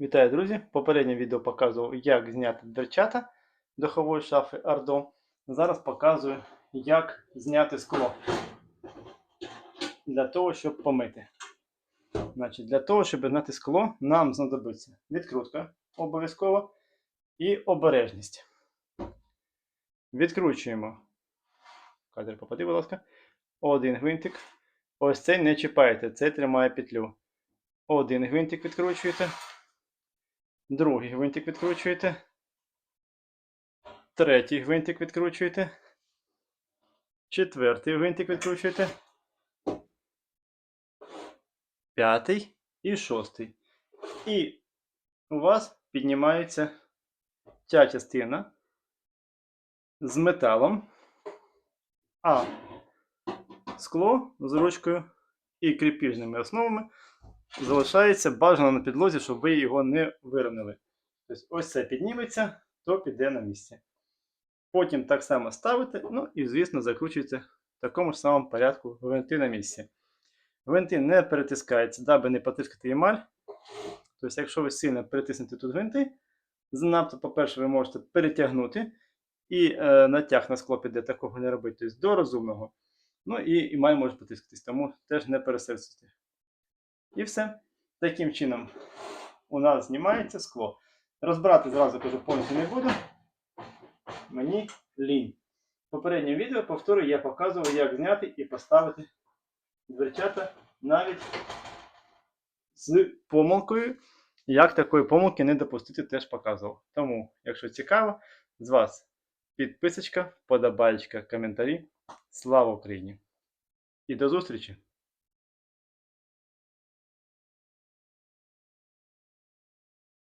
Вітаю, друзі! В попередньому відео показував, як зняти дверцята духової шафи Ardom. Зараз показую, як зняти скло для того, щоб помити. Значить, Для того, щоб зняти скло, нам знадобиться відкрутка обов'язково і обережність. Відкручуємо. Кадр попади, будь ласка. Один гвинтик. Ось цей не чіпаєте, цей тримає петлю. Один гвинтик відкручуєте. Другий гвинтик відкручуєте. Третій гвинтик відкручуєте. Четвертий гвинтик відкручуєте. П'ятий і шостий. І у вас піднімається ця частина з металом, а скло з ручкою і кріпіжними основами залишається бажано на підлозі, щоб ви його не вирівняли. Тобто ось це підніметься, то піде на місце. Потім так само ставите, ну і, звісно, закручуєте в такому ж самому порядку гвинти на місці. Гвинти не перетискаються, даби не потискати емаль. Тобто, якщо ви сильно перетиснете тут гвинти, занадто, по-перше, ви можете перетягнути, і е, натяг на скло піде такого не робити, тобто до розумного. Ну і емаль може потискатись, тому теж не пересердствуйте. І все. Таким чином у нас знімається скло. Розбирати зразу кажу, повністю не буду. Мені лінь. В попередньому відео, повторюю, я показував, як зняти і поставити дверцята навіть з помилкою. Як такої помилки не допустити, теж показував. Тому, якщо цікаво, з вас підписочка, вподобайка, коментарі. Слава Україні! І до зустрічі!